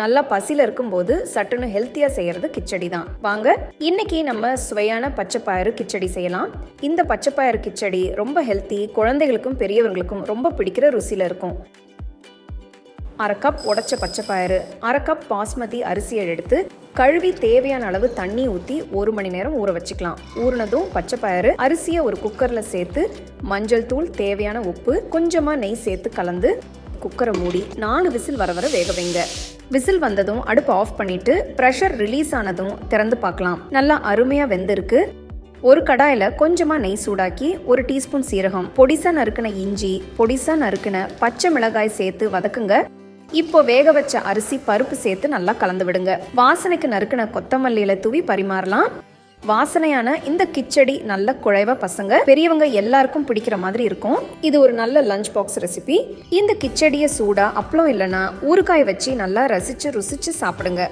நல்லா பசியில் இருக்கும்போது சட்டுன்னு ஹெல்த்தியாக செய்கிறது கிச்சடி தான் வாங்க இன்னைக்கு நம்ம சுவையான பச்சைப்பயிறு கிச்சடி செய்யலாம். இந்த பச்சைப்பயிறு கிச்சடி ரொம்ப ஹெல்த்தி குழந்தைகளுக்கும் பெரியவர்களுக்கும் ரொம்ப பிடிக்கிற ருசியில் இருக்கும். அரை கப் உடைச்ச பச்சைப்பயிறு அரை கப் பாஸ்மதி அரிசியை எடுத்து கழுவி தேவையான அளவு தண்ணி ஊற்றி ஒரு மணி நேரம் ஊற வச்சுக்கலாம். ஊறினதும் பச்சைப்பயிறு அரிசியை ஒரு குக்கரில் சேர்த்து மஞ்சள் தூள் தேவையான உப்பு கொஞ்சமாக நெய் சேர்த்து கலந்து குக்கரை மூடி நாலு விசில் வர வர வேக வைங்க. விசில் வந்ததும் அடுப்பு ஆஃப் பண்ணிட்டு ப்ரெஷர் ரிலீஸ் ஆனதும் திறந்து பார்க்கலாம். நல்லா அருமையாக வெந்திருக்கு. ஒரு கடாயில் கொஞ்சமாக நெய் சூடாக்கி ஒரு டீஸ்பூன் சீரகம் பொடிசா நறுக்கின இஞ்சி பொடிசா நறுக்கின பச்சை மிளகாய் சேர்த்து வதக்குங்க. இப்போ வேக வச்ச அரிசி பருப்பு சேர்த்து நல்லா கலந்து விடுங்க. வாசனைக்கு நறுக்கின கொத்தமல்லியில தூவி பரிமாறலாம். வாசனையான இந்த கிச்சடி நல்ல குழைவா பசங்க பெரியவங்க எல்லாருக்கும் பிடிக்கிற மாதிரி இருக்கும். இது ஒரு நல்ல லஞ்ச் பாக்ஸ் ரெசிபி இந்த கிச்சடியை சூடா அப்பளம் இல்லைன்னா ஊறுகாய் வச்சு நல்லா ரசிச்சு ருசிச்சு சாப்பிடுங்க.